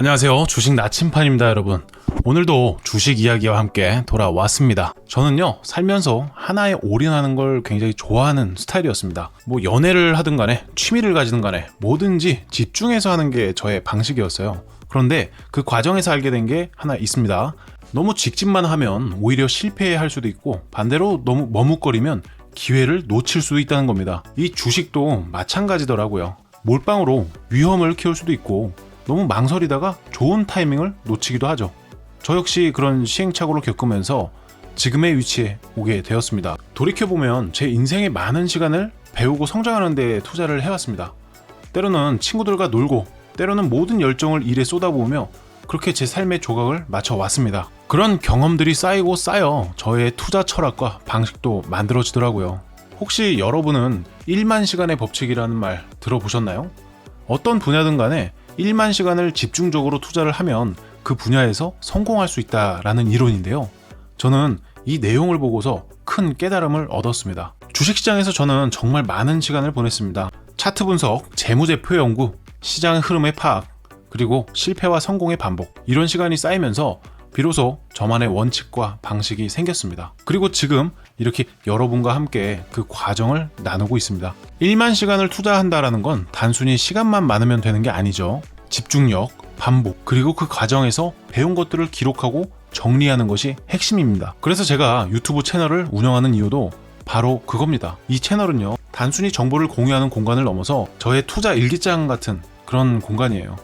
안녕하세요. 주식 나침판입니다, 여러분. 오늘도 주식 이야기와 함께 돌아왔습니다. 저는요, 살면서 하나에 올인하는 걸 굉장히 좋아하는 스타일이었습니다. 뭐, 연애를 하든 간에, 취미를 가지든 간에, 뭐든지 집중해서 하는 게 저의 방식이었어요. 그런데 그 과정에서 알게 된 게 하나 있습니다. 너무 직진만 하면 오히려 실패할 수도 있고, 반대로 너무 머뭇거리면 기회를 놓칠 수도 있다는 겁니다. 이 주식도 마찬가지더라고요. 몰빵으로 위험을 키울 수도 있고, 너무 망설이다가 좋은 타이밍을 놓치기도 하죠. 저 역시 그런 시행착오를 겪으면서 지금의 위치에 오게 되었습니다. 돌이켜보면 제 인생의 많은 시간을 배우고 성장하는 데 투자를 해왔습니다. 때로는 친구들과 놀고, 때로는 모든 열정을 일에 쏟아부으며 그렇게 제 삶의 조각을 맞춰왔습니다. 그런 경험들이 쌓이고 쌓여 저의 투자 철학과 방식도 만들어지더라고요. 혹시 여러분은 1만 시간의 법칙이라는 말 들어보셨나요? 어떤 분야든 간에 1만 시간을 집중적으로 투자를 하면 그 분야에서 성공할 수 있다라는 이론인데요. 저는 이 내용을 보고서 큰 깨달음을 얻었습니다. 주식시장에서 저는 정말 많은 시간을 보냈습니다. 차트 분석, 재무제표 연구, 시장 흐름의 파악, 그리고 실패와 성공의 반복. 이런 시간이 쌓이면서 비로소 저만의 원칙과 방식이 생겼습니다. 그리고 지금 이렇게 여러분과 함께 그 과정을 나누고 있습니다. 1만 시간을 투자한다라는 건 단순히 시간만 많으면 되는 게 아니죠. 집중력, 반복, 그리고 그 과정에서 배운 것들을 기록하고 정리하는 것이 핵심입니다. 그래서 제가 유튜브 채널을 운영하는 이유도 바로 그겁니다. 이 채널은요, 단순히 정보를 공유하는 공간을 넘어서 저의 투자 일기장 같은 그런 공간이에요.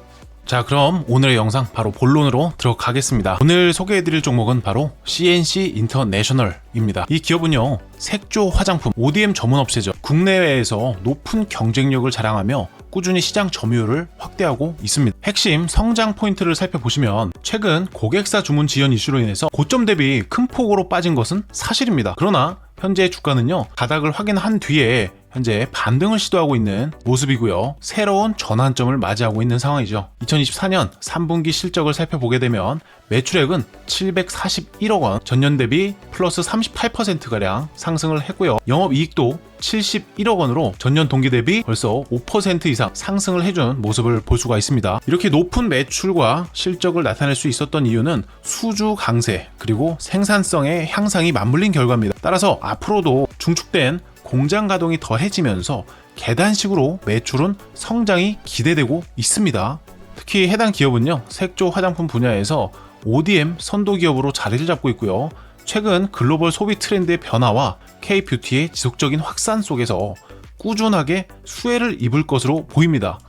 자 그럼 오늘의 영상 바로 본론으로 들어가겠습니다. 오늘 소개해드릴 종목은 바로 CNC 인터내셔널입니다. 이 기업은요 색조 화장품 ODM 전문 업체죠. 국내외에서 높은 경쟁력을 자랑하며 꾸준히 시장 점유율을 확대하고 있습니다. 핵심 성장 포인트를 살펴보시면 최근 고객사 주문 지연 이슈로 인해서 고점 대비 큰 폭으로 빠진 것은 사실입니다. 그러나 현재 주가는요 바닥을 확인한 뒤에 현재 반등을 시도하고 있는 모습이고요. 새로운 전환점을 맞이하고 있는 상황이죠. 2024년 3분기 실적을 살펴보게 되면 매출액은 741억 원, 전년 대비 플러스 38%가량 상승을 했고요. 영업이익도 71억 원으로 전년 동기 대비 벌써 5% 이상 상승을 해준 모습을 볼 수가 있습니다. 이렇게 높은 매출과 실적을 나타낼 수 있었던 이유는 수주 강세 그리고 생산성의 향상이 맞물린 결과입니다. 따라서 앞으로도 중축된 공장 가동이 더해지면서 계단식으로 매출은 성장이 기대되고 있습니다. 특히 해당 기업은요, 색조 화장품 분야에서 ODM 선도 기업으로 자리를 잡고 있고요. 최근 글로벌 소비 트렌드의 변화와 K-뷰티의 지속적인 확산 속에서 꾸준하게 수혜를 입을 것으로 보입니다.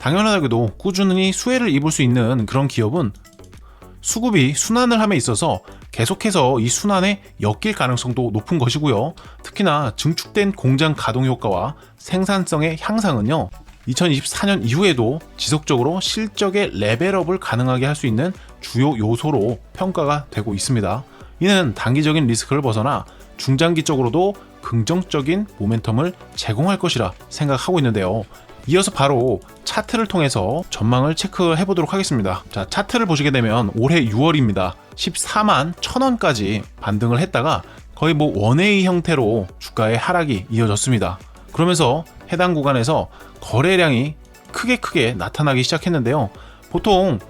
당연하게도 꾸준히 수혜를 입을 수 있는 그런 기업은 수급이 순환을 함에 있어서 계속해서 이 순환에 엮일 가능성도 높은 것이고요. 특히나 증축된 공장 가동 효과와 생산성의 향상은요. 2024년 이후에도 지속적으로 실적의 레벨업을 가능하게 할 수 있는 주요 요소로 평가가 되고 있습니다. 이는 단기적인 리스크를 벗어나 중장기적으로도 긍정적인 모멘텀을 제공할 것이라 생각하고 있는데요. 이어서 바로 차트를 통해서 전망을 체크해 보도록 하겠습니다. 자, 차트를 보시게 되면 올해 6월입니다. 14만 1000원까지 반등을 했다가 거의 뭐 원웨이 형태로 주가의 하락이 이어졌습니다. 그러면서 해당 구간에서 거래량이 크게 크게 나타나기 시작했는데요. 보통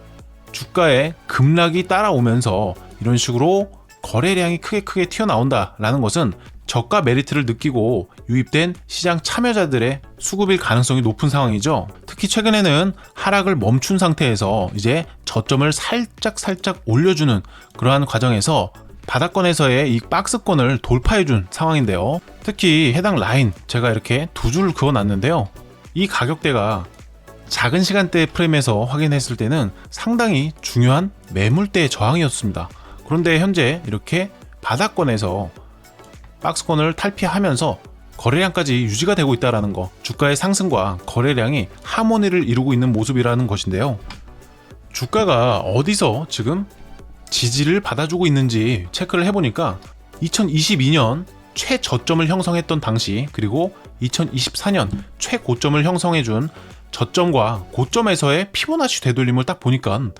주가의 급락이 따라오면서 이런 식으로 거래량이 크게 크게 튀어나온다라는 것은 저가 메리트를 느끼고 유입된 시장 참여자들의 수급일 가능성이 높은 상황이죠. 특히 최근에는 하락을 멈춘 상태에서 이제 저점을 살짝 살짝 올려주는 그러한 과정에서 바닥권에서의 이 박스권을 돌파해준 상황인데요. 특히 해당 라인 제가 이렇게 두줄 그어놨는데요. 이 가격대가 작은 시간대 프레임에서 확인했을 때는 상당히 중요한 매물대 저항이었습니다. 그런데 현재 이렇게 바닥권에서 박스권을 탈피하면서 거래량까지 유지가 되고 있다는 거, 주가의 상승과 거래량이 하모니를 이루고 있는 모습이라는 것인데요. 주가가 어디서 지금 지지를 받아주고 있는지 체크를 해보니까 2022년 최저점을 형성했던 당시 그리고 2024년 최고점을 형성해준 저점과 고점에서의 피보나치 되돌림을 딱 보니까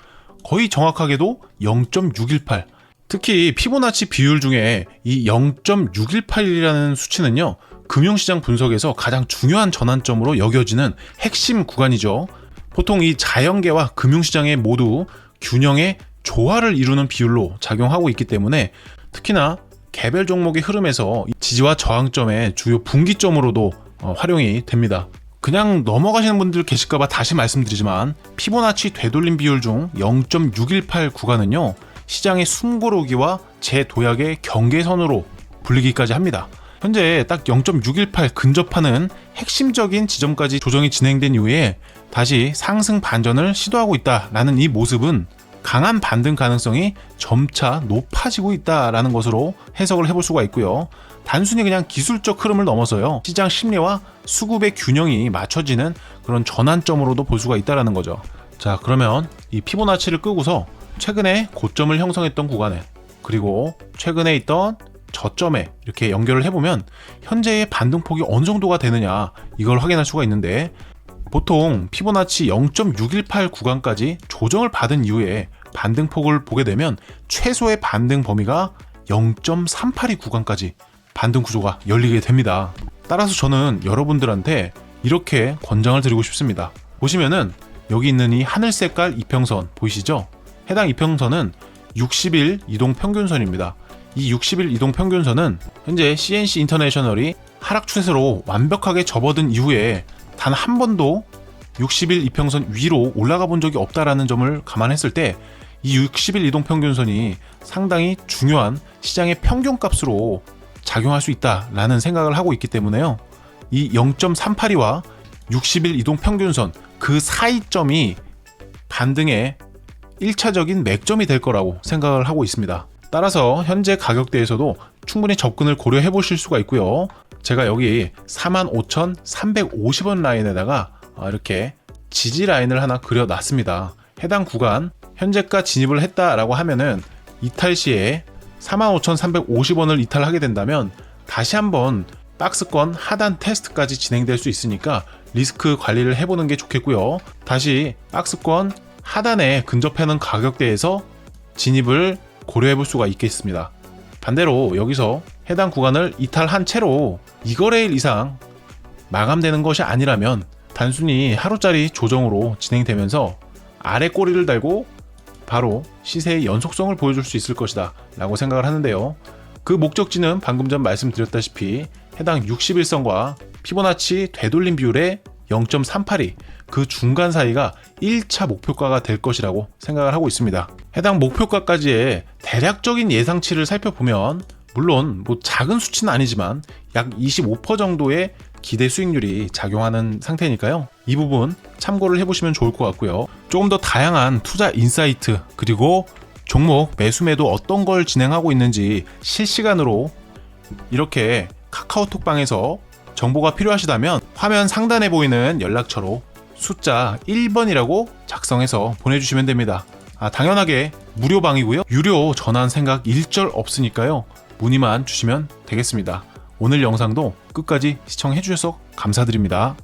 거의 정확하게도 0.618 특히 피보나치 비율 중에 이 0.618이라는 수치는요, 금융시장 분석에서 가장 중요한 전환점으로 여겨지는 핵심 구간이죠. 보통 이 자연계와 금융시장에 모두 균형의 조화를 이루는 비율로 작용하고 있기 때문에 특히나 개별 종목의 흐름에서 이 지지와 저항점의 주요 분기점으로도 어, 활용이 됩니다. 그냥 넘어가시는 분들 계실까봐 다시 말씀드리지만 피보나치 되돌림 비율 중 0.618 구간은요 시장의 숨고르기와 재도약의 경계선으로 불리기까지 합니다. 현재 딱 0.618 근접하는 핵심적인 지점까지 조정이 진행된 이후에 다시 상승 반전을 시도하고 있다라는 이 모습은 강한 반등 가능성이 점차 높아지고 있다라는 것으로 해석을 해볼 수가 있고요. 단순히 그냥 기술적 흐름을 넘어서요. 시장 심리와 수급의 균형이 맞춰지는 그런 전환점으로도 볼 수가 있다라는 거죠. 자, 그러면 이 피보나치를 끄고서 최근에 고점을 형성했던 구간에 그리고 최근에 있던 저점에 이렇게 연결을 해보면 현재의 반등폭이 어느 정도가 되느냐 이걸 확인할 수가 있는데 보통 피보나치 0.618 구간까지 조정을 받은 이후에 반등폭을 보게 되면 최소의 반등 범위가 0.382 구간까지 반등 구조가 열리게 됩니다. 따라서 저는 여러분들한테 이렇게 권장을 드리고 싶습니다. 보시면은 여기 있는 이 하늘 색깔 이평선 보이시죠? 해당 이평선은 60일 이동 평균선입니다. 이 60일 이동 평균선은 현재 CNC 인터내셔널이 하락 추세로 완벽하게 접어든 이후에 단 한 번도 60일 이평선 위로 올라가 본 적이 없다라는 점을 감안했을 때 이 60일 이동 평균선이 상당히 중요한 시장의 평균값으로 작용할 수 있다라는 생각을 하고 있기 때문에요. 이 0.382와 60일 이동 평균선 그 사이점이 반등의 1차적인 맥점이 될 거라고 생각을 하고 있습니다. 따라서 현재 가격대에서도 충분히 접근을 고려해 보실 수가 있고요. 제가 여기 45,350원 라인에다가 아, 이렇게 지지 라인을 하나 그려놨습니다. 해당 구간 현재가 진입을 했다라고 하면은 이탈 시에 45,350원을 이탈하게 된다면 다시 한번 박스권 하단 테스트까지 진행될 수 있으니까 리스크 관리를 해보는 게 좋겠고요. 다시 박스권 하단에 근접하는 가격대에서 진입을 고려해 볼 수가 있겠습니다. 반대로 여기서 해당 구간을 이탈한 채로 2거래일 이상 마감되는 것이 아니라면 단순히 하루짜리 조정으로 진행되면서 아래 꼬리를 달고 바로 시세의 연속성을 보여줄 수 있을 것이다 라고 생각을 하는데요. 그 목적지는 방금 전 말씀드렸다시피 해당 61선과 피보나치 되돌림 비율의 0.382, 그 중간 사이가 1차 목표가가 될 것이라고 생각을 하고 있습니다. 해당 목표가까지의 대략적인 예상치를 살펴보면 물론 뭐 작은 수치는 아니지만 약 25% 정도의 기대 수익률이 작용하는 상태니까요. 이 부분 참고를 해보시면 좋을 것 같고요. 조금 더 다양한 투자 인사이트 그리고 종목 매수매도 어떤 걸 진행하고 있는지 실시간으로 이렇게 카카오톡방에서 정보가 필요하시다면 화면 상단에 보이는 연락처로 숫자 1번이라고 작성해서 보내주시면 됩니다. 아, 당연하게 무료방이고요. 유료 전환 생각 일절 없으니까요. 문의만 주시면 되겠습니다. 오늘 영상도 끝까지 시청해주셔서 감사드립니다.